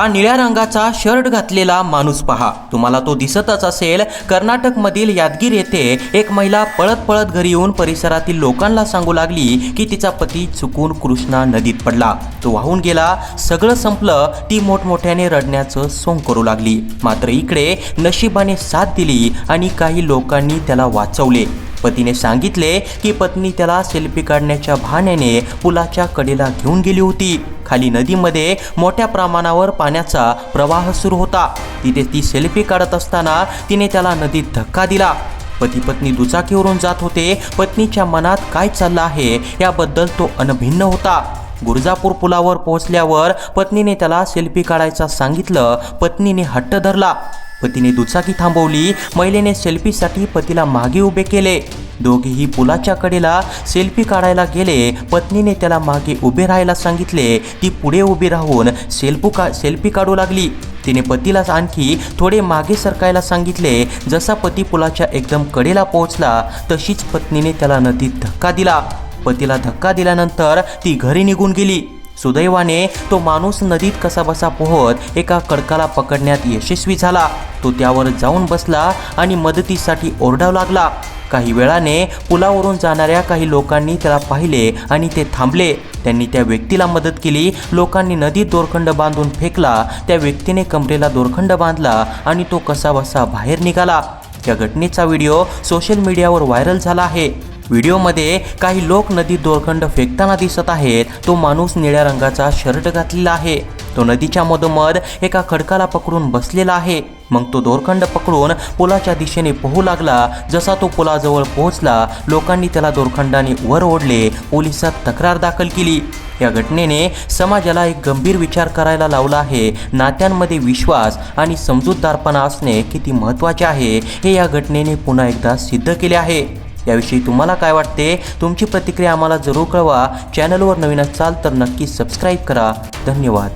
हा निळ्या रंगाचा शर्ट घातलेला माणूस पहा. तुम्हाला तो दिसतच असेल. कर्नाटकमधील यादगीर येथे एक महिला पळत पळत घरी येऊन परिसरातील लोकांना सांगू लागली की तिचा पती चुकून कृष्णा नदीत पडला. तो वाहून गेला. सगळं संपलं. ती मोठमोठ्याने रडण्याचं सोंग करू लागली. मात्र इकडे नशिबाने साथ दिली आणि काही लोकांनी त्याला वाचवले. पतीने सांगितले की पत्नी त्याला सेल्फी काढण्याच्या बहाण्याने पुलाच्या कडेला घेऊन गेली होती. खाली नदीमध्ये मोठ्या प्रमाणावर पाण्याचा प्रवाह सुरू होता. तिथे ती सेल्फी काढत असताना तिने त्याला नदीत धक्का दिला. पती पत्नी दुचाकीवरून जात होते. पत्नीच्या मनात काय चाललं आहे याबद्दल तो अनभिन्न होता. गुरजापूर पुलावर पोहोचल्यावर पत्नीने त्याला सेल्फी काढायचा सांगितलं. पत्नीने हट्ट धरला. पतीने दुचाकी थांबवली. महिलेने सेल्फीसाठी पतीला मागे उभे केले. दोघेही पुलाच्या कडेला सेल्फी काढायला गेले. पत्नीने त्याला मागे उभे राहायला सांगितले. ती पुढे उभी राहून सेल्फू का सेल्फी काढू लागली. तिने पतीला आणखी थोडे मागे सरकायला सांगितले. जसा पती पुलाच्या एकदम कडेला पोहोचला तशीच पत्नीने त्याला नदीत धक्का दिला. पतीला धक्का दिल्यानंतर ती घरी निघून गेली. सुदैवाने तो माणूस नदीत कसाबसा पोहत एका कडकाला पकडण्यात यशस्वी झाला. तो त्यावर जाऊन बसला आणि मदतीसाठी ओरडाव लागला. काही वेळाने पुलावरून जाणाऱ्या काही लोकांनी त्याला पाहिले आणि ते थांबले. त्यांनी त्या व्यक्तीला मदत केली. लोकांनी नदीत दोरखंड बांधून फेकला. त्या व्यक्तीने कमरेला दोरखंड बांधला आणि तो कसाबसा बाहेर निघाला. या घटनेचा व्हिडिओ सोशल मीडियावर व्हायरल झाला आहे. व्हिडिओमध्ये काही लोक नदीत दोरखंड फेकताना दिसत आहेत. तो माणूस निळ्या रंगाचा शर्ट घातलेला आहे. तो नदीच्या मधोमध एका खडकाला पकडून बसलेला आहे. मग तो दोरखंड पकडून पुलाच्या दिशेने पोहू लागला. जसा तो पुलाजवळ पोहोचला लोकांनी त्याला दोरखंडाने वर ओढले. पोलिसात तक्रार दाखल केली. या घटनेने समाजाला एक गंभीर विचार करायला लावला आहे. नात्यांमध्ये विश्वास आणि समजूतदारपणा असणे किती महत्त्वाचे आहे हे या घटनेने पुन्हा एकदा सिद्ध केले आहे. याविषयी तुम्हाला काय वाटते? तुमची प्रतिक्रिया आम्हाला जरूर कळवा. चॅनलवर नवीन असाल तर नक्की सबस्क्राईब करा. धन्यवाद.